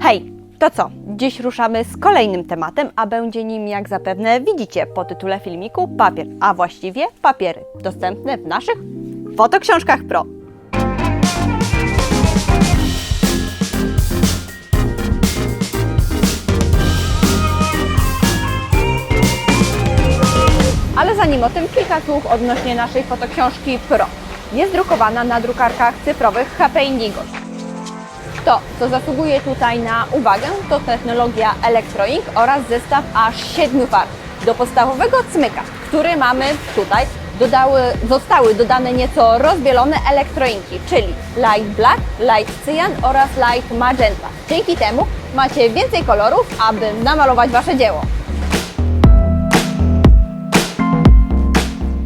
Hej, to co? Dziś ruszamy z kolejnym tematem, a będzie nim, jak zapewne widzicie po tytule filmiku, papier, a właściwie papiery dostępne w naszych fotoksiążkach Pro. Ale zanim o tym, kilka słów odnośnie naszej fotoksiążki Pro. Jest drukowana na drukarkach cyfrowych HP Indigo. To, co zasługuje tutaj na uwagę, to technologia Electroink oraz zestaw aż 7 farb. Do podstawowego cmyka, który mamy tutaj, dodały, zostały dodane nieco rozbielone elektroinki, czyli Light Black, Light Cyan oraz Light Magenta. Dzięki temu macie więcej kolorów, aby namalować Wasze dzieło.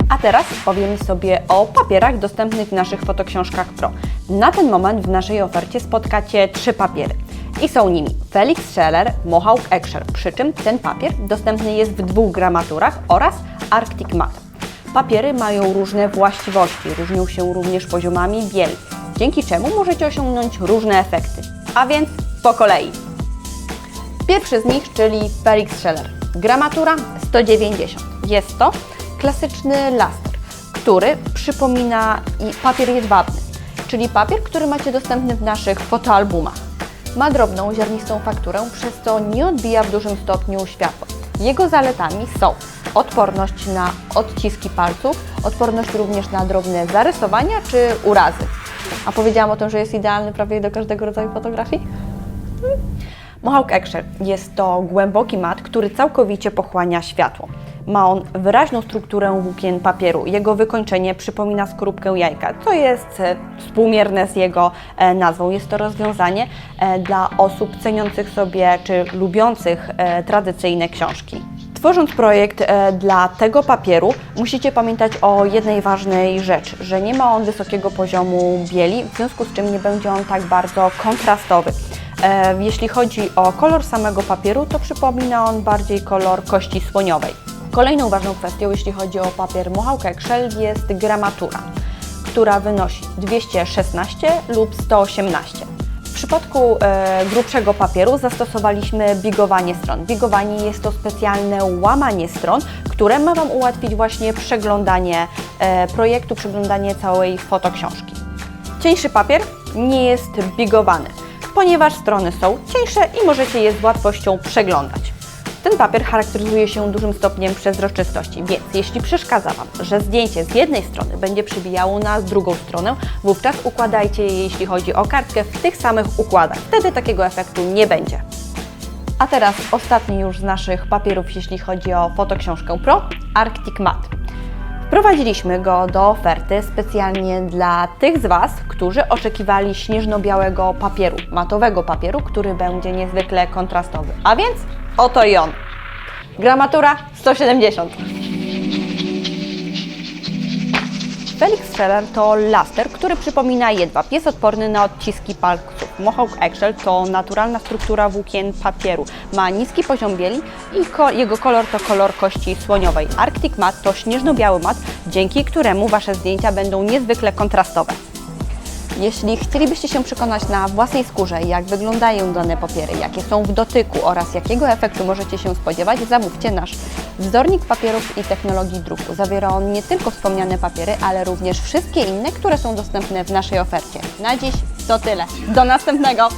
A teraz powiemy sobie o papierach dostępnych w naszych fotoksiążkach Pro. Na ten moment w naszej ofercie spotkacie trzy papiery. I są nimi Felix Scheller, Mohawk Eggshell, przy czym ten papier dostępny jest w dwóch gramaturach oraz Arctic Matte. Papiery mają różne właściwości, różnią się również poziomami bieli, dzięki czemu możecie osiągnąć różne efekty. A więc po kolei. Pierwszy z nich, czyli Felix Scheller. Gramatura 190. Jest to klasyczny laster, który przypomina papier jedwabny, czyli papier, który macie dostępny w naszych fotoalbumach. Ma drobną, ziarnistą fakturę, przez co nie odbija w dużym stopniu światła. Jego zaletami są odporność na odciski palców, odporność również na drobne zarysowania czy urazy. A powiedziałam o tym, że jest idealny prawie do każdego rodzaju fotografii? Mohawk Eggshell jest to głęboki mat, który całkowicie pochłania światło. Ma on wyraźną strukturę włókien papieru. Jego wykończenie przypomina skorupkę jajka, co jest e, współmierne z jego e, nazwą. Jest to rozwiązanie e, dla osób ceniących sobie czy lubiących tradycyjne książki. Tworząc projekt dla tego papieru, musicie pamiętać o jednej ważnej rzeczy, że nie ma on wysokiego poziomu bieli, w związku z czym nie będzie on tak bardzo kontrastowy. E, Jeśli chodzi o kolor samego papieru, to przypomina on bardziej kolor kości słoniowej. Kolejną ważną kwestią, jeśli chodzi o papier Mohawk Eggshell, jest gramatura, która wynosi 216 lub 118. W przypadku e, grubszego papieru zastosowaliśmy bigowanie stron. Bigowanie jest to specjalne łamanie stron, które ma Wam ułatwić właśnie przeglądanie e, projektu, przeglądanie całej fotoksiążki. Cieńszy papier nie jest bigowany, ponieważ strony są cieńsze i możecie je z łatwością przeglądać. Ten papier charakteryzuje się dużym stopniem przezroczystości, więc jeśli przeszkadza Wam, że zdjęcie z jednej strony będzie przybijało na drugą stronę, wówczas układajcie je, jeśli chodzi o kartkę, w tych samych układach. Wtedy takiego efektu nie będzie. A teraz ostatni już z naszych papierów, jeśli chodzi o fotoksiążkę Pro, Arctic Matte. Wprowadziliśmy go do oferty specjalnie dla tych z Was, którzy oczekiwali śnieżno-białego papieru, matowego papieru, który będzie niezwykle kontrastowy. A więc oto i on. Gramatura 170. Felix Scheller to laster, który przypomina jedwab. Jest odporny na odciski palców. Mohawk Eggshell to naturalna struktura włókien papieru. Ma niski poziom bieli i ko jego kolor to kolor kości słoniowej. Arctic Matte to śnieżno-biały mat, dzięki któremu Wasze zdjęcia będą niezwykle kontrastowe. Jeśli chcielibyście się przekonać na własnej skórze, jak wyglądają dane papiery, jakie są w dotyku oraz jakiego efektu możecie się spodziewać, zamówcie nasz wzornik papierów i technologii druku. Zawiera on nie tylko wspomniane papiery, ale również wszystkie inne, które są dostępne w naszej ofercie. Na dziś to tyle. Do następnego!